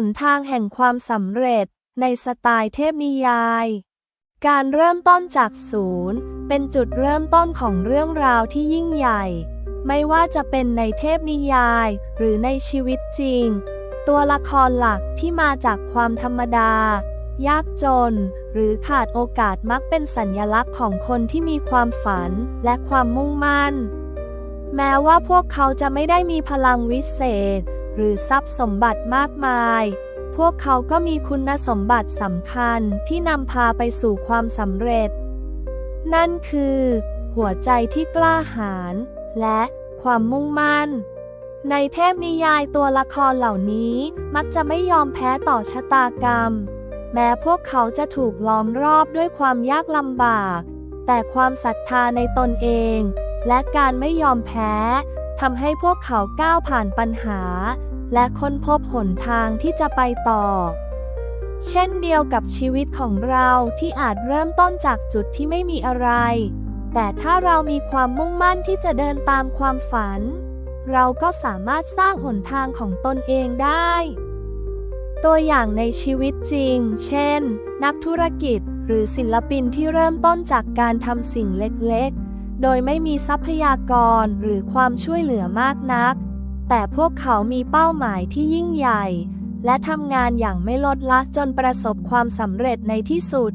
นทางแห่งความสำเร็จในสไตล์เทพนิยาย การเริ่มต้นจากศูนย์ เป็นจุดเริ่มต้นของเรื่องราวที่ยิ่งใหญ่ ไม่ว่าจะเป็นในเทพนิยาย หรือในชีวิตจริง ตัวละครหลักที่มาจากความธรรมดา ยากจน หรือขาดโอกาสมักเป็นสัญญลักษณ์ของคนที่มีความฝันและความมุ่งมั่น แม้ว่าพวกเขาจะไม่ได้มีพลังวิเศษ หรือทรัพย์สมบัติมากมาย พวกเขาก็มีคุณสมบัติสำคัญที่นำพาไปสู่ความสำเร็จ นั่นคือ หัวใจที่กล้าหาญและความมุ่งมั่น ในเทพนิยายตัวละครเหล่านี้มักจะไม่ยอมแพ้ต่อชะตากรรม แม้พวกเขาจะถูกล้อมรอบด้วยความยากลำบาก แต่ความศรัทธาในตนเอง และการไม่ยอมแพ้ ทำให้พวกเขาก้าวผ่านปัญหา และค้นพบหนทางที่จะไปต่อ เช่นเดียวกับชีวิตของเราที่อาจเริ่มต้นจากจุดที่ไม่มีอะไร แต่ถ้าเรามีความมุ่งมั่นที่จะเดินตามความฝัน เราก็สามารถสร้างหนทางของตนเองได้ ตัวอย่างในชีวิตจริง เช่น นักธุรกิจหรือศิลปินที่เริ่มต้นจากการทำสิ่งเล็ก โดยไม่มีทรัพยากรหรือความช่วยเหลือมากนัก แต่พวกเขามีเป้าหมายที่ยิ่งใหญ่ และทำงานอย่างไม่ลดละจนประสบความสำเร็จในที่สุด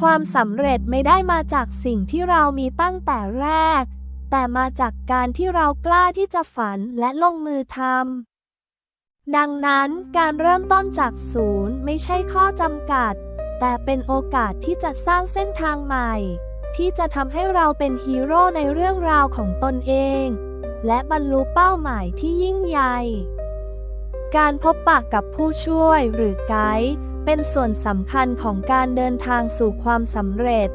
ความสำเร็จไม่ได้มาจากสิ่งที่เรามีตั้งแต่แรก แต่มาจากการที่เรากล้าที่จะฝันและลงมือทำดังนั้นการเริ่มต้นจากศูนย์ไม่ใช่ข้อจำกัด แต่เป็นโอกาสที่จะสร้างเส้นทางใหม่ ที่จะทำให้เราเป็นฮีโร่ในเรื่องราวของตนเอง และบรรลุเป้าหมายที่ยิ่งใหญ่ การพบปะกับผู้ช่วยหรือไกด์เป็นส่วนสำคัญของการเดินทางสู่ความสำเร็จ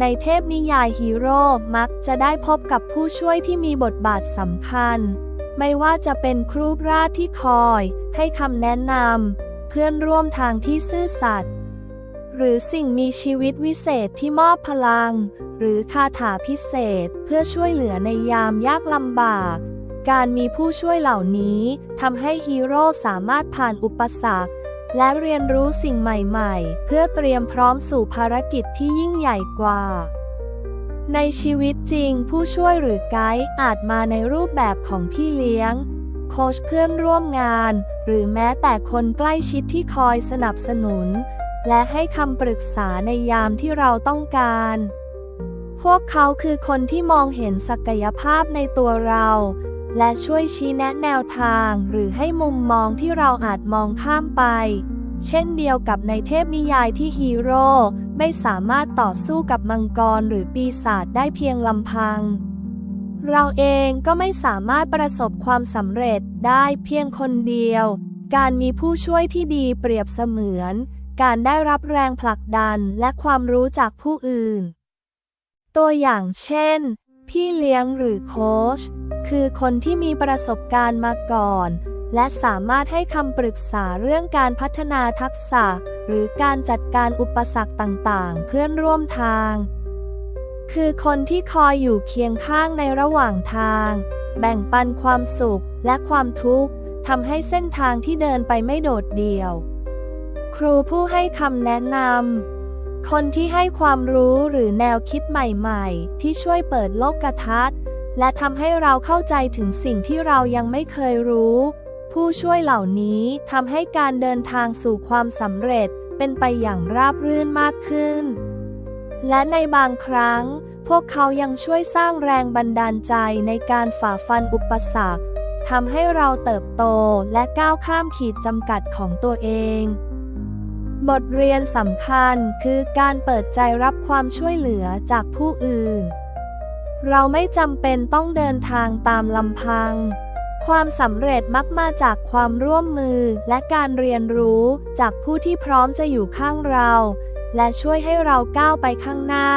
ในเทพนิยายฮีโร่มักจะได้พบกับผู้ช่วยที่มีบทบาทสำคัญ ไม่ว่าจะเป็นครูราชที่คอย ให้คำแนะนำเพื่อนร่วมทางที่ซื่อสัตย์ หรือสิ่งมีชีวิตวิเศษที่มอบพลัง หรือคาถาพิเศษเพื่อช่วยเหลือในยามยากลำบาก การมีผู้ช่วยเหล่านี้ทำให้ฮีโร่สามารถผ่านอุปสรรค และเรียนรู้สิ่งใหม่ๆ เพื่อเตรียมพร้อมสู่ภารกิจที่ยิ่งใหญ่กว่า ในชีวิตจริงผู้ช่วยหรือไกด์อาจมาในรูปแบบของพี่เลี้ยง โค้ชเพื่อนร่วมงาน หรือแม้แต่คนใกล้ชิดที่คอยสนับสนุน และให้คำปรึกษาในยามที่เราต้องการ พวกเขาคือคนที่มองเห็นศักยภาพในตัวเรา และช่วยชี้แนะแนวทางหรือให้มุมมองที่เราอาจมองข้ามไป เช่นเดียวกับในเทพนิยายที่ฮีโร่ไม่สามารถต่อสู้กับมังกรหรือปีศาจได้เพียงลำพัง เราเองก็ไม่สามารถประสบความสำเร็จได้เพียงคนเดียว การมีผู้ช่วยที่ดีเปรียบเสมือน การได้รับแรงผลักดันและความรู้จากผู้อื่น ตัวอย่างเช่น พี่เลี้ยงหรือโค้ชคือคนที่มีประสบการณ์มาก่อน และสามารถให้คำปรึกษาเรื่องการพัฒนาทักษะ หรือการจัดการอุปสรรคต่างๆ เพื่อนร่วมทาง คือคนที่คอยอยู่เคียงข้างในระหว่างทาง แบ่งปันความสุขและความทุกข์ทำให้เส้นทางที่เดินไปไม่โดดเดี่ยว ครูผู้ให้คำแนะนำ คนที่ให้ความรู้หรือแนวคิดใหม่ๆ ที่ช่วยเปิดโลกทัศน์และทำให้เราเข้าใจถึงสิ่งที่เรายังไม่เคยรู้ ผู้ช่วยเหล่านี้ทำให้การเดินทางสู่ความสำเร็จเป็นไปอย่างราบรื่นมากขึ้น และในบางครั้ง พวกเขายังช่วยสร้างแรงบันดาลใจในการฝ่าฟันอุปสรรคทำให้เราเติบโตและก้าวข้ามขีดจำกัดของตัวเอง บทเรียนสำคัญคือการเปิดใจรับความช่วยเหลือจากผู้อื่น เราไม่จำเป็นต้องเดินทางตามลำพัง ความสำเร็จมักมาจากความร่วมมือและการเรียนรู้จากผู้ที่พร้อมจะอยู่ข้างเรา และช่วยให้เราก้าวไปข้างหน้า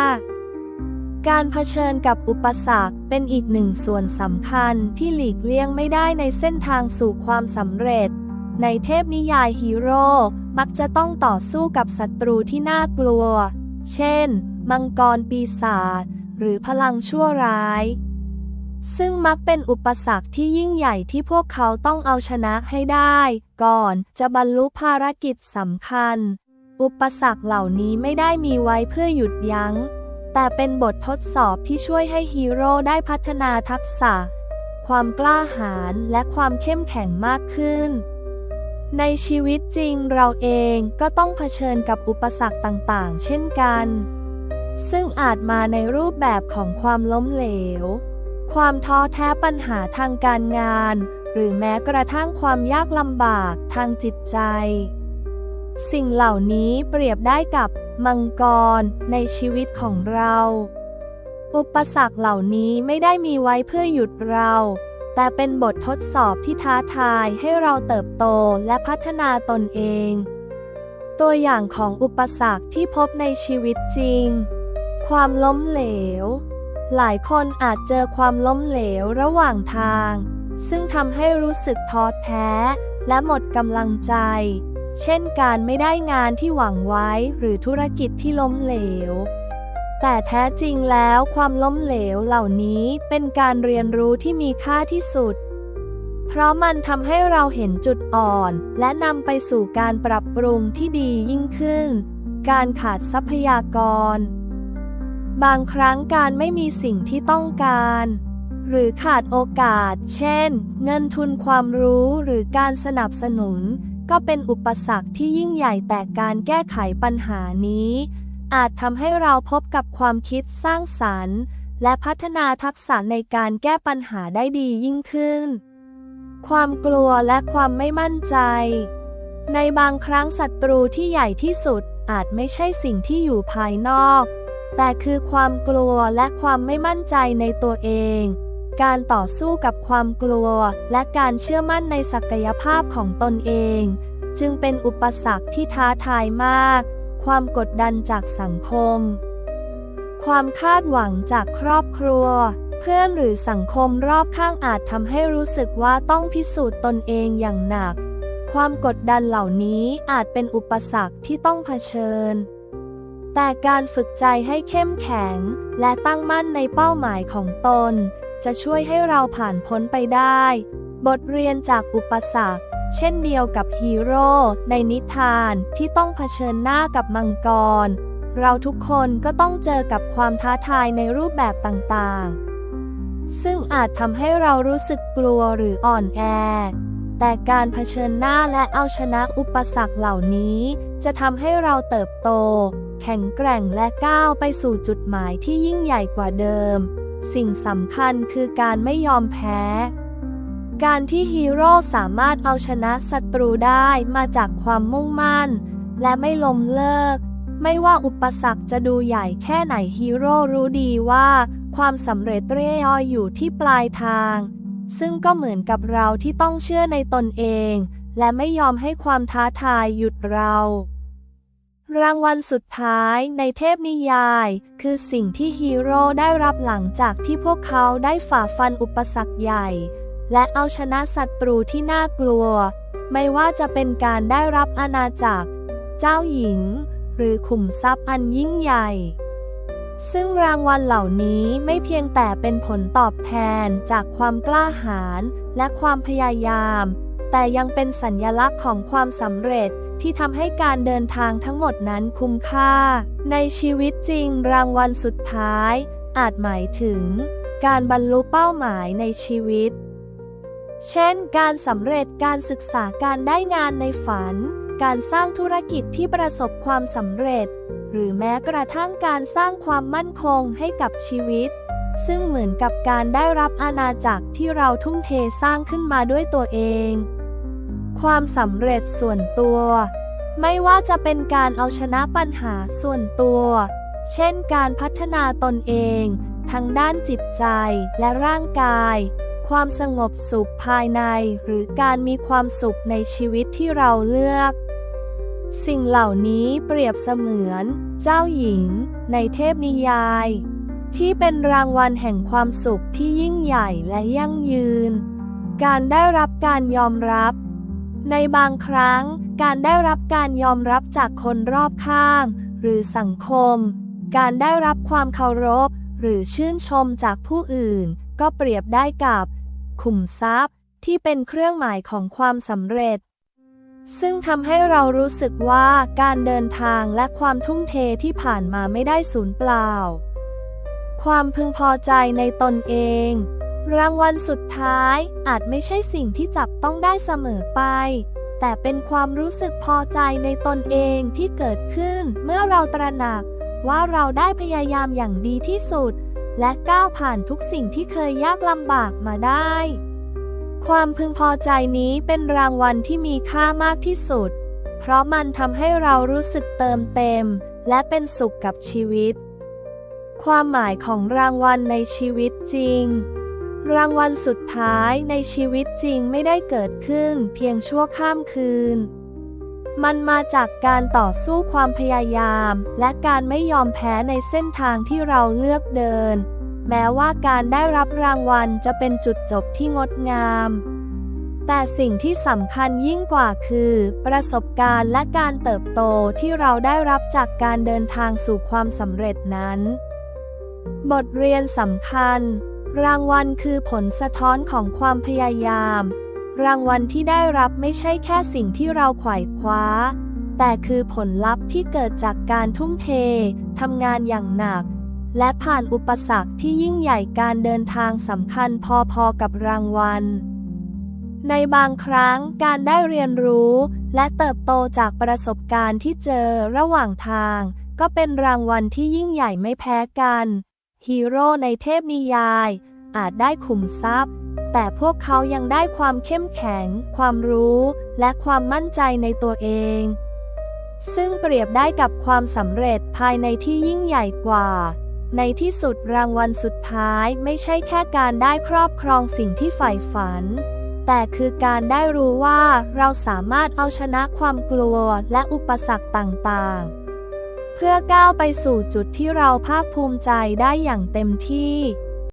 การเผชิญกับอุปสรรคเป็นอีกหนึ่งส่วนสำคัญที่หลีกเลี่ยงไม่ได้ในเส้นทางสู่ความสำเร็จ ในเทพนิยายฮีโร่ มักจะต้องต่อสู้กับศัตรูที่น่ากลัว เช่น มังกรปีศาจ หรือพลังชั่วร้าย ซึ่งมักเป็นอุปสรรคที่ยิ่งใหญ่ที่พวกเขาต้องเอาชนะให้ได้ ก่อนจะบรรลุภารกิจสำคัญ อุปสรรคเหล่านี้ไม่ได้มีไว้เพื่อหยุดยัง้ง แต่เป็นบททดสอบที่ช่วยให้ฮีโร่ได้พัฒนาทักษะ ความกล้าหาญและความเข้มแข็งมากขึ้น ในชีวิตจริงเราเองก็ต้องเผชิญกับอุปสรรคต่างๆ เช่นกัน ซึ่งอาจมาในรูปแบบของความล้มเหลว ความท้อแท้ปัญหาทางการงาน หรือแม้กระทั่งความยากลำบากทางจิตใจ สิ่งเหล่านี้เปรียบได้กับมังกรในชีวิตของเรา อุปสรรคเหล่านี้ไม่ได้มีไว้เพื่อหยุดเรา แต่เป็นบททดสอบที่ท้าทายให้เราเติบโตและพัฒนาตนเอง ตัวอย่างของอุปสรรคที่พบในชีวิตจริง ความล้มเหลว หลายคนอาจเจอความล้มเหลวระหว่างทาง ซึ่งทำให้รู้สึกท้อแท้ และหมดกำลังใจ เช่นการไม่ได้งานที่หวังไว้หรือธุรกิจที่ล้มเหลว แต่แท้จริงแล้วความล้มเหลวเหล่านี้เป็นการเรียนรู้ที่มีค่าที่สุด เพราะมันทำให้เราเห็นจุดอ่อน และนำไปสู่การปรับปรุงที่ดียิ่งขึ้น การขาดทรัพยากร บางครั้งการไม่มีสิ่งที่ต้องการ หรือขาดโอกาส เช่น เงินทุนความรู้หรือการสนับสนุน ก็เป็นอุปสรรคที่ยิ่งใหญ่แต่การแก้ไขปัญหานี้ อาจทำให้เราพบกับความคิดสร้างสรรค์ และพัฒนาทักษะในการแก้ปัญหาได้ดียิ่งขึ้น ความกลัวและความไม่มั่นใจ ในบางครั้งศัตรูที่ใหญ่ที่สุดอาจไม่ใช่สิ่งที่อยู่ภายนอก แต่คือความกลัวและความไม่มั่นใจในตัวเอง การต่อสู้กับความกลัวและการเชื่อมั่นในศักยภาพของตนเอง จึงเป็นอุปสรรคที่ท้าทายมาก ความกดดันจากสังคม ความคาดหวังจากครอบครัว เพื่อนหรือสังคมรอบข้างอาจทำให้รู้สึกว่าต้องพิสูจน์ตนเองอย่างหนัก ความกดดันเหล่านี้อาจเป็นอุปสรรคที่ต้องเผชิญ แต่การฝึกใจให้เข้มแข็ง และตั้งมั่นในเป้าหมายของตน จะช่วยให้เราผ่านพ้นไปได้ บทเรียนจากอุปสรรค เช่นเดียวกับฮีโร่ในนิทานที่ต้องเผชิญหน้ากับมังกร เราทุกคนก็ต้องเจอกับความท้าทายในรูปแบบต่างๆ ซึ่งอาจทำให้เรารู้สึกกลัวหรืออ่อนแอ แต่การเผชิญหน้าและเอาชนะอุปสรรคเหล่านี้ จะทำให้เราเติบโต แข็งแกร่งและก้าวไปสู่จุดหมายที่ยิ่งใหญ่กว่าเดิม สิ่งสำคัญคือการไม่ยอมแพ้ การที่ฮีโร่สามารถเอาชนะศัตรูได้มาจากความมุ่งมั่น และไม่ล้มเลิก ไม่ว่าอุปสรรคจะดูใหญ่แค่ไหนฮีโร่รู้ดีว่า ความสำเร็จเร่ยอยอยู่ที่ปลายทาง ซึ่งก็เหมือนกับเราที่ต้องเชื่อในตนเอง และไม่ยอมให้ความท้าทายหยุดเรารางวัลสุดท้ายในเทพนิยาย คือสิ่งที่ฮีโร่ได้รับหลังจากที่พวกเขาได้ฝ่าฟันอุปสรรคใหญ่ และเอาชนะศัตรูที่น่ากลัว ไม่ว่าจะเป็นการได้รับอาณาจักร เจ้าหญิง หรือขุมทรัพย์อันยิ่งใหญ่ ซึ่งรางวัลเหล่านี้ไม่เพียงแต่เป็นผลตอบแทนจากความกล้าหาญและความพยายาม แต่ยังเป็นสัญญลักษณ์ของความสำเร็จที่ทำให้การเดินทางทั้งหมดนั้นคุ้มค่า ในชีวิตจริงรางวัลสุดท้าย อาจหมายถึง การบรรลุเป้าหมายในชีวิต เช่น การสำเร็จการศึกษาการได้งานในฝัน การสร้างธุรกิจที่ประสบความสำเร็จ หรือแม้กระทั่งการสร้างความมั่นคงให้กับชีวิต ซึ่งเหมือนกับการได้รับอาณาจักรที่เราทุ่มเทสร้างขึ้นมาด้วยตัวเอง ความสำเร็จส่วนตัว ไม่ว่าจะเป็นการเอาชนะปัญหาส่วนตัว เช่น การพัฒนาตนเอง ทั้งด้านจิตใจและร่างกาย ความสงบสุขภายใน หรือการมีความสุขในชีวิตที่เราเลือก สิ่งเหล่านี้เปรียบเสมือน เจ้าหญิง ในเทพนิยาย ที่เป็นรางวัลแห่งความสุขที่ยิ่งใหญ่และยั่งยืน การได้รับการยอมรับ ในบางครั้ง การได้รับการยอมรับจากคนรอบข้าง หรือสังคม การได้รับความเคารพ หรือชื่นชมจากผู้อื่น ก็เปรียบได้กับ ขุมทรัพย์ที่เป็นเครื่องหมายของความสำเร็จ ซึ่งทำให้เรารู้สึกว่าการเดินทางและความทุ่มเทที่ผ่านมาไม่ได้สูญเปล่า ความพึงพอใจในตนเอง รางวัลสุดท้ายอาจไม่ใช่สิ่งที่จับต้องได้เสมอไป แต่เป็นความรู้สึกพอใจในตนเองที่เกิดขึ้นเมื่อเราตระหนักว่าเราได้พยายามอย่างดีที่สุด และก้าวผ่านทุกสิ่งที่เคยยากลำบากมาได้ ความพึงพอใจนี้เป็นรางวัลที่มีค่ามากที่สุด เพราะมันทำให้เรารู้สึกเติมเต็ม และเป็นสุขกับชีวิต ความหมายของรางวัลในชีวิตจริง รางวัลสุดท้ายในชีวิตจริงไม่ได้เกิดขึ้นเพียงชั่วข้ามคืน มันมาจากการต่อสู้ความพยายาม และการไม่ยอมแพ้ในเส้นทางที่เราเลือกเดิน แม้ว่าการได้รับรางวัลจะเป็นจุดจบที่งดงาม แต่สิ่งที่สำคัญยิ่งกว่าคือ ประสบการณ์และการเติบโตที่เราได้รับจากการเดินทางสู่ความสำเร็จนั้น บทเรียนสำคัญ รางวัลคือผลสะท้อนของความพยายาม รางวัลที่ได้รับไม่ใช่แค่สิ่งที่เราไขว่คว้า แต่คือผลลัพธ์ที่เกิดจากการทุ่มเท ทำงานอย่างหนัก และผ่านอุปสรรคที่ยิ่งใหญ่การเดินทางสำคัญพอๆกับรางวัล ในบางครั้งการได้เรียนรู้ และเติบโตจากประสบการณ์ที่เจอระหว่างทาง ก็เป็นรางวัลที่ยิ่งใหญ่ไม่แพ้กัน ฮีโร่ในเทพนิยาย อาจได้ขุมทรัพย์ แต่พวกเขายังได้ความเข้มแข็ง ความรู้ และความมั่นใจในตัวเอง ซึ่งเปรียบได้กับความสำเร็จภายในที่ยิ่งใหญ่กว่า ในที่สุดรางวัลสุดท้ายไม่ใช่แค่การได้ครอบครองสิ่งที่ใฝ่ฝัน แต่คือการได้รู้ว่าเราสามารถเอาชนะความกลัวและอุปสรรคต่างๆ เพื่อก้าวไปสู่จุดที่เราภาคภูมิใจได้อย่างเต็มที่